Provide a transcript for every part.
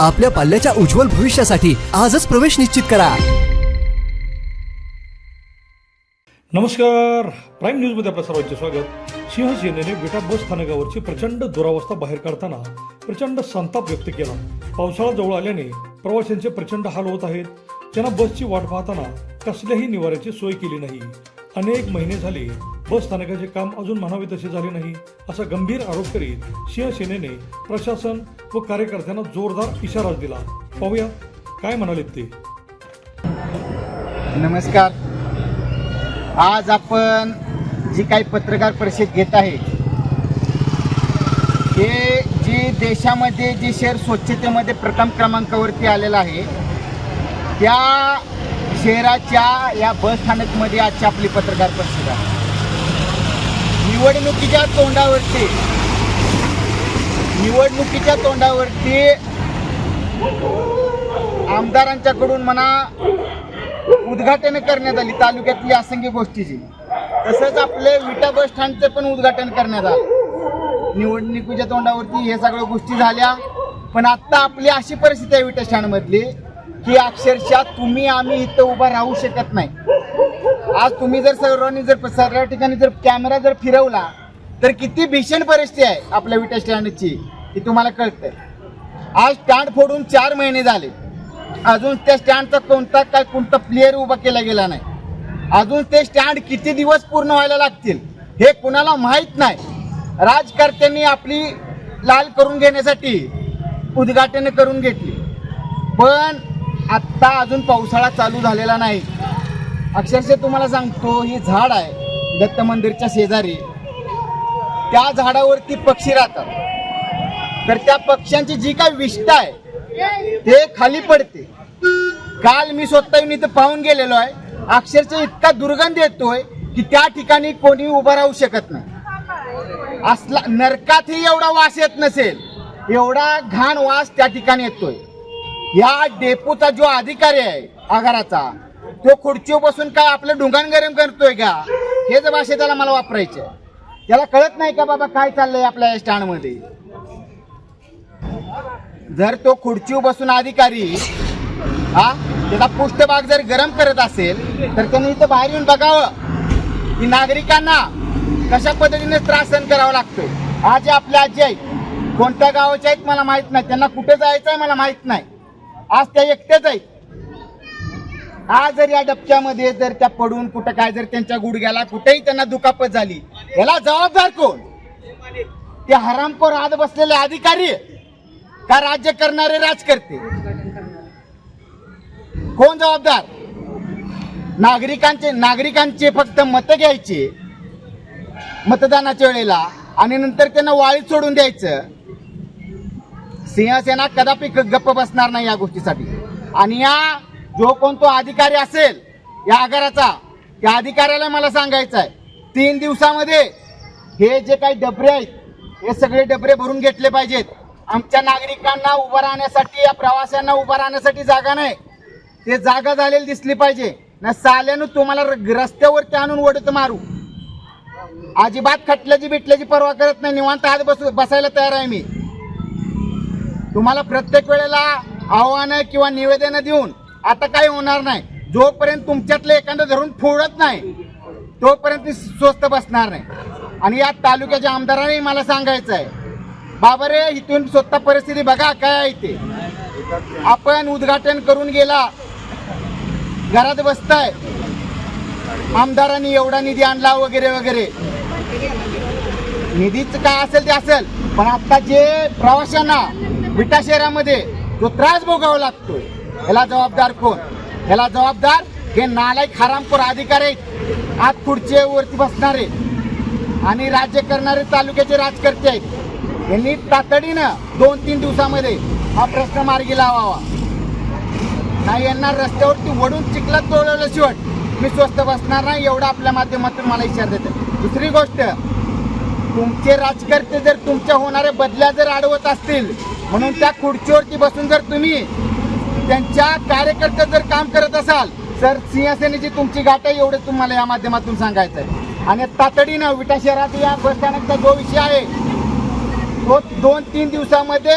आपल्या पाल्याच्या उज्ज्वल भविष्यासाठी आजच प्रवेश निश्चित करा. नमस्कार. प्राईम न्यूजमध्ये आपल्या सर्वांचे स्वागत. सिंहसेनेने विटा बस स्थानकावरची प्रचंड दुरावस्था बाहेर काढताना प्रचंड संताप व्यक्त केला. पावसाळा जवळ आल्याने प्रवाशांचे प्रचंड हाल होत आहेत. त्यांना बसची वाट पाहताना कसल्याही निवाऱ्याची सोय केली नाही. अनेक महिने झाले बस स्थानकाचे काम अजून म्हणावे तसे झाले नाही असा गंभीर आरोप करीत शिवसेनेने प्रशासन व कार्यकर्त्यांना जोरदार इशारा दिला. पाहूया काय म्हणालेत ते. नमस्कार. आज आपण जी काही पत्रकार परिषद घेत आहे हे जी देशामध्ये जी शहर स्वच्छतेमध्ये प्रथम क्रमांकावरती आलेलं आहे त्या शहराच्या या बस स्थानकमध्ये आजची आपली पत्रकार परिषद आहे. निवडणुकीच्या तोंडावरती. निवडणुकीच्या तोंडावरती आमदारांच्याकडून म्हणा उद्घाटन करण्यात आली तालुक्यातली असंख्य गोष्टीची. तसंच आपले विटा बस स्टँडचं पण उद्घाटन करण्यात आलं. निवडणुकीच्या तोंडावरती हे सगळ्या गोष्टी झाल्या. पण आत्ता आपली अशी परिस्थिती आहे विटा स्टँडमधली की अक्षरशः तुम्ही आम्ही इथं उभा राहू शकत नाही. आज तुम्ही जर सर्वांनी जर सर्व ठिकाणी जर कॅमेरा जर फिरवला तर किती भीषण परिस्थिती आहे आपल्या विटा स्टँडची ही तुम्हाला कळतंय. आज स्टँड फोडून चार महिने झाले. अजून त्या स्टँडचा कोणता काय कोणता प्लेअर उभा केला गेला नाही. अजून ते स्टँड किती दिवस पूर्ण व्हायला लागतील हे कुणाला माहीत नाही. राजकर्त्यांनी आपली लाल करून घेण्यासाठी उद्घाटन करून घेतली. पण आत्ता अजून पावसाळा चालू झालेला नाही. अक्षरशः तुम्हाला सांगतो ही झाड आहे दत्त मंदिरच्या शेजारी. त्या झाडावरती पक्षी राहतात. तर त्या पक्ष्यांची जी काय विष्ठा आहे ते खाली पडते. काल मी स्वतः येऊन इथं पाहून गेलेलो आहे. अक्षरशः इतका दुर्गंध येतोय की त्या ठिकाणी कोणी उभं राहू शकत नाही. असला नरकातही एवढा वास येत नसेल एवढा घाण वास त्या ठिकाणी येतोय. या डेपोचा जो अधिकारी आहे आगाराचा तो खुर्चीवर बसून काय आपलं ढुंगाण गरम करतोय का? हेच भाषे त्याला मला वापरायचे त्याला कळत नाही का बाबा काय चाललंय आपल्या स्टँडमध्ये? जर तो खुर्चीवर बसून अधिकारी हा त्याचा पृष्ठभाग जर गरम करत असेल तर त्यांनी इथं बाहेर येऊन बघावं की नागरिकांना कशा पद्धतीने त्रास सहन करावा लागतोय आज आपल्या आजी आई कोणत्या गावाच्या आहेत मला माहीत नाही. त्यांना कुठे जायचं आहे मला माहीत नाही. आज त्या एकट्याच आहेत. आज जर या डबक्यामध्ये जर त्या पडून कुठं काय जर त्यांच्या गुडघ्याला कुठेही त्यांना दुखापत झाली याला जबाबदार कोण? ते हरामखोर आत बसलेले अधिकारी का राज्य करणारे राजकर्ते? कोण जबाबदार? नागरिकांचे नागरिकांचे फक्त मतं घ्यायचे मतदानाच्या वेळेला आणि नंतर त्यांना वाळीत सोडून द्यायचं. सिंहसेना कदापि गप्प बसणार नाही या गोष्टीसाठी. आणि या जो कोणतो अधिकारी असेल या आगाराचा त्या अधिकाऱ्याला मला सांगायचं आहे तीन दिवसामध्ये हे जे काही डबरे आहेत हे सगळे डबरे भरून घेतले पाहिजेत. आमच्या नागरिकांना उभं राहण्यासाठी या प्रवाशांना उभं राहण्यासाठी जागा नाही. ते जागा झालेली दिसली पाहिजे. ना साल्यानं तुम्हाला र- रस्त्यावरती आणून ओढत मारू. अजिबात खटल्याची बिटल्याची पर्वा करत नाही. निवांत आज बसू बसायला तयार आहे मी. तुम्हाला प्रत्येक वेळेला आव्हानं किंवा निवेदनं देऊन आता काही होणार नाही. जोपर्यंत तुमच्यातलं एखादं धरून फोडत नाही तोपर्यंत ती स्वस्त बसणार नाही. आणि या तालुक्याच्या आमदारांनी मला सांगायचं आहे बाबा रे इथून स्वतः परिस्थिती बघा काय आहे ते आपण उद्घाटन करून गेला घरात बसताय. आमदारांनी एवढा निधी आणला वगैरे वगैरे. निधीच काय असेल ते असेल पण आता जे प्रवाशांना विटा शहरामध्ये जो त्रास भोगावा लागतोय ह्याला जबाबदार कोण? ह्याला जबाबदार हे नालायक हरामखोर अधिकारी आहेत. आत खुर्चीवरती बसणारे आणि राज्य करणारे तालुक्याचे राजकर्ते आहेत. यांनी तातडीनं दोन तीन दिवसामध्ये हा प्रश्न मार्गी लावावा. नाही यांना रस्त्यावरती वडून चिखलात शेवट मी स्वस्त बसणार नाही एवढं आपल्या माध्यमातून मला इशारा देते दुसरी गोष्ट तुमचे राजकर्ते जर तुमच्या होणाऱ्या बदल्या जर अडवत असतील म्हणून त्या खुर्चीवरती बसून जर तुम्ही त्यांच्या कार्यकर्त्या जर काम करत असाल तर सिंहसेनेची तुमची गाठ आहे एवढं तुम्हाला या माध्यमातून सांगायचं आहे आणि तातडीनं विटा शहरात या बसस्थानकचा जो विषय आहे तो दोन तीन दिवसामध्ये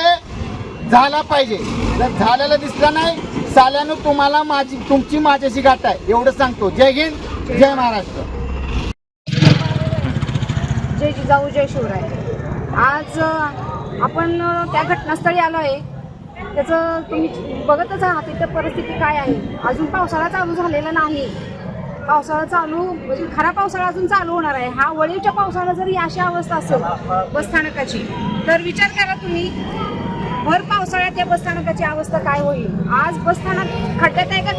झाला पाहिजे. जर झालेला दिसला नाही साल्यानं तुम्हाला माझी तुमची माझ्याशी गाठ आहे. एवढं सांगतो. जय हिंद जय महाराष्ट्र. जय जिजाऊ जय शिवराय. आज आपण त्या घटनास्थळी आलो आहे त्याचं तुम्ही बघतच आहात इथं परिस्थिती काय आहे. अजून पावसाळा चालू झालेला नाही. पावसाळा चालू म्हणजे खरा पावसाळा अजून चालू होणार आहे. हा वळीवच्या पावसाळा जरी अशी अवस्था असेल बसस्थानकाची तर विचार करा तुम्ही भर पावसाळ्यात या बसस्थानकाची अवस्था काय होईल? आज बसस्थानक खड्ड्यात आहे का?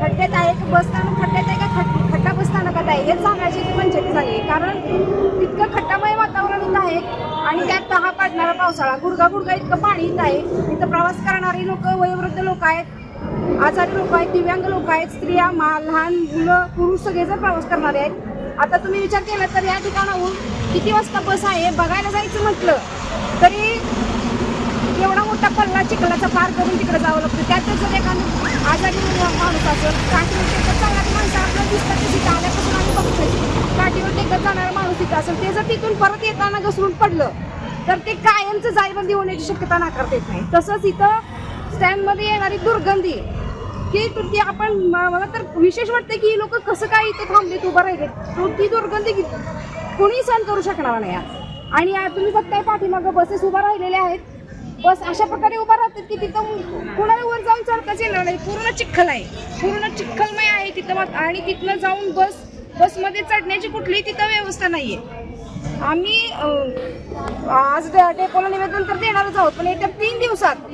खड्ड्यात आहे का बसस्थानक खड्ड्यात आहे का खड्डा? बसस्थानकात आहे? हेच सांगायची पण पंचायती झाली. आहे. कारण इतकं खड्डामय वातावरण इथं आहे आणि त्यात तहा पाडणारा पावसाळा गुडगा गुडगा इतकं पाणी येत आहे. इथं प्रवास करणारी लोक वयोवृद्ध लोक आहेत आजारी लोक आहेत दिव्यांग लोक आहेत स्त्रिया मा लहान मुलं पुरुष सगळेजण प्रवास करणारे आहेत. आता तुम्ही विचार केला तर या ठिकाणाहून किती वाजता बस आहे? बघायला जायचं म्हटलं तरी एवढा मोठा पल्ला चिखलाचा पार करून तिकडे जावं लागतं. त्यातच जर एखादं आजारी माणूस असेल काठीवर टेकत जाणारी माणसं आपल्याला दिसतात की आल्यापासून आम्ही बघतोय. काठीवर टेकत जाणारा माणूस तिथं असेल ते जर तिथून परत येताना घसरून पडलं तर ते कायमचं जायबंदी होण्याची शक्यता नाकारता येत नाही. तसंच इथं स्टँडमध्ये येणारी दुर्गंधी की ती आपण मला तर विशेष वाटतं की लोक कसं काय इथे थांबलेत उभं राहिले ती दुर्गंधी कोणी सहन करू शकणार नाही आज. आणि तुम्ही बघताय पाठीमागं बसेस उभा राहिलेल्या आहेत. बस अशा प्रकारे उभा राहतात की तिथं कुणाला वर जाऊन चढताच येणार नाही. पूर्ण चिखल आहे. पूर्ण चिखलमय आहे तिथं आणि तिथनं जाऊन बस बसमध्ये चढण्याची कुठलीही तिथं व्यवस्था नाही आहे आम्ही आज डे- डेपोला निवेदन तर देणारच आहोत पण येत्या तीन दिवसात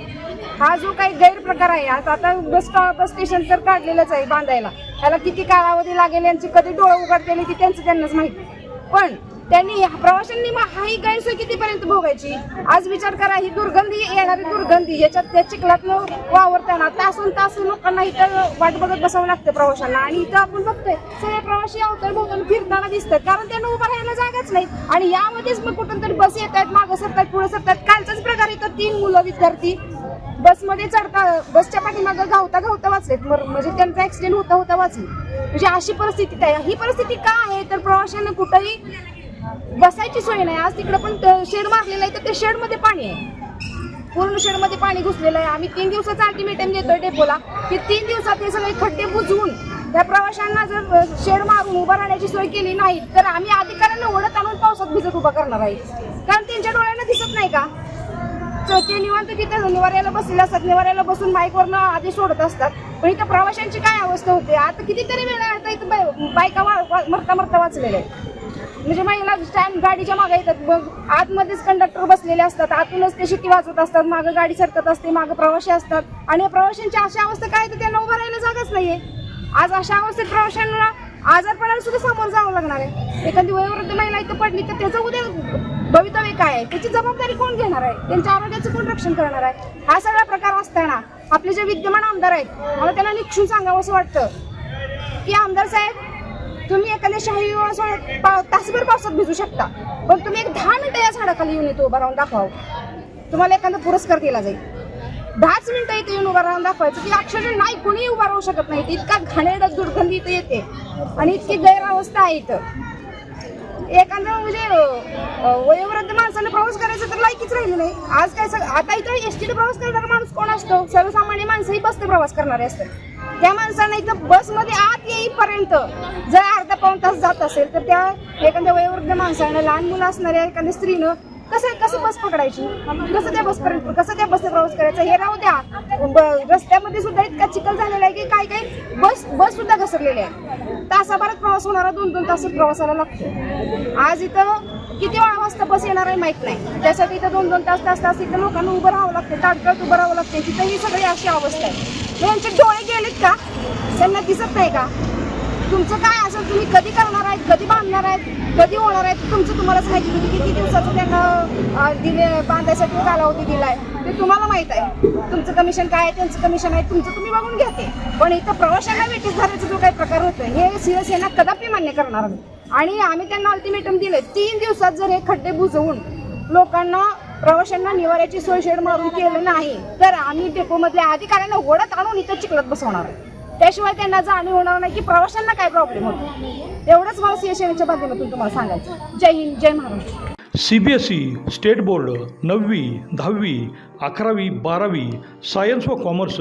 हा जो काही गैरप्रकार आहे आज आता बस बस स्टेशन तर काढलेलंच आहे बांधायला. त्याला किती कालावधी लागेल यांची कधी डोळं उघडतेली की त्यांचं त्यांनाच माहिती. पण त्यांनी प्रवाशांनी मग हा ही गैरसोय कितीपर्यंत भोगायची? आज विचार करा ही दुर्गंधी येणारी दुर्गंधी याच्यात त्या चिखलातनं वावरताना तासून तास लोकांना इथं वाट बघत बसावं लागतं प्रवाशांना. आणि इथं आपण बघतोय सगळे प्रवासी अवतर भोवतून फिरताना दिसतात कारण त्यांना उभं राहायला जागाच नाही. आणि यामध्येच मग कुठून तरी बस येत आहेत मागं सरतात पुढे सरतात. कालचाच प्रकार इथं तीन मुलं विद्यार्थी बसमध्ये चढता बसच्या पाठीमागं धावता धावता वाचलेत. मर- म्हणजे त्यांचा ऍक्सिडेंट होता होता वाचले. म्हणजे अशी परिस्थिती आहे. ही परिस्थिती का आहे? तर प्रवाशांना कुठंही बसायची सोय नाही. आज तिकडं पण शेड मारलेलं आहे तर त्या शेडमध्ये पाणी आहे. पूर्ण शेडमध्ये पाणी घुसलेलं आहे. आम्ही तीन दिवसाचा अल्टिमेटम देतोय डेपोला की तीन दिवसात हे सगळे खड्डे बुजवून त्या प्रवाशांना जर शेड मारून उभा राहण्याची सोय केली नाही तर आम्ही अधिकाऱ्यांना ओढत आणून पावसात भिजत उभा करणार आहे. कारण त्यांच्या डोळ्यांना दिसत नाही का? ते निवांत तिथे निवाऱ्याला बसलेले असतात. निवाऱ्याला बसून बाईकवरनं आधी सोडत असतात. पण इथं प्रवाशांची काय अवस्था होते? आता कितीतरी वेळा आता इथं बाय- बायका वा- मरता मरता वाचलेल्या आहेत. म्हणजे महिला स्टँड गाडीच्या मागे येतात मग आतमध्येच कंडक्टर बसलेले असतात आतूनच ते शिट्टी वाजवत असतात मागं गाडी सरकत असते मागं प्रवासी असतात. आणि या प्रवाशांची अशा अवस्था काय तर त्यांना उभं राहायला जागाच नाहीये. आज अशा अवस्थेत प्रवाशांना आजारपणाला सुद्धा सामोरं जावं लागणार आहे. एखादी वयोवृद्ध महिला इथं पडली तर त्याचं उद्या भवितव्य काय आहे? त्याची जबाबदारी कोण घेणार आहे? त्यांच्या आरोग्याचं कोण रक्षण करणार आहे? हा सगळा प्रकार असताना आपले जे विद्यमान आमदार आहेत मला त्यांना निक्षून सांगावं असं वाटतं. की आमदार साहेब तुम्ही एखाद्या शाही विवाह पा- तासभर पावसात भिजू शकता. पण तुम्ही एक दहा मिनिटं या झाडाखाली येऊन येतो उभा राहून दाखवावं. तुम्हाला एखादा पुरस्कार दिला जाईल. दहाच मिनिटं इथे येऊन उभा राहून दाखवायचं की अक्षरशः नाही कुणी उभा राहू शकत नाही. इतका घाणेरडा दुर्गंधी इथे येते. आणि इतकी गैरावस्था आहे इथं. एखादं म्हणजे वयोवृद्ध माणसानं प्रवास करायचं तर लायकीच राहिली नाही. आज काय सग आता इथं एस टीने प्रवास करणारा माणूस कोण असतो? सर्वसामान्य माणसंही बसते प्रवास करणारे असतात. त्या माणसानं इथं बसमध्ये आत येईपर्यंत जर अर्धा पाऊण तास जात असेल तर त्या एखाद्या वयोवृद्ध माणसानं लहान मुलं असणाऱ्या एखाद्या स्त्रीनं कसं कसं बस पकडायची? कसं त्या बसपर्यंत कसं त्या बसने प्रवास करायचा? हे राहू द्या. ब- रस्त्यामध्ये सुद्धा इतका चिखल झालेला आहे की काही काही बस बस सुद्धा घसरलेली आहे. तासाभरात प्रवास होणारा दोन दोन तास प्रवासाला लागतो. आज इथं किती वेळा वाजता बस येणार आहे माहीत नाही. त्यासाठी इथं दोन दोन तास तास तास इथं लोकांना उभं राहावं लागते ताटकळत उभं राहावं लागते. तिथं ही सगळी अशी अवस्था आहे. मग यांचे डोळे गेलेत का? त्यांना दिसत नाही का? तुमचं काय असेल तुम्ही कधी करणार आहेत कधी बांधणार आहेत कधी होणार आहेत तुमचं तुम्हाला माहिती होती किती दिवसाचं त्यांना दिले बांधायसाठी कालावधी दिलाय. ते तुम्हाला माहीत आहे. तुमचं कमिशन काय आहे त्यांचं कमिशन आहे तुमचं तुम्ही बघून घेते पण इथं प्रवाशांना वेटीस धरायचा जो काही प्रकार होतो हे शिवसेना कदापि मान्य करणार नाही. आणि आम्ही त्यांना अल्टिमेटम दिले तीन दिवसात जर हे खड्डे बुजवून लोकांना प्रवाशांना निवाऱ्याची सोय शेड मारून केलं नाही तर आम्ही डेपोमधल्या अधिकाऱ्यांना ओढत आणून इथं चिखलत बसवणार आहे. त्याशिवाय त्यांना जाणीव होणार नाही की प्रवाशांना काय प्रॉब्लेम होतो. एवढंच मला शिवसेनेच्या माध्यमातून तुम्हाला सांगायचं. जय हिंद जय Maharashtra. C B S E state board नववी दहावी अकरावी बारावी सायन्स व commerce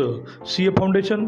C A foundation.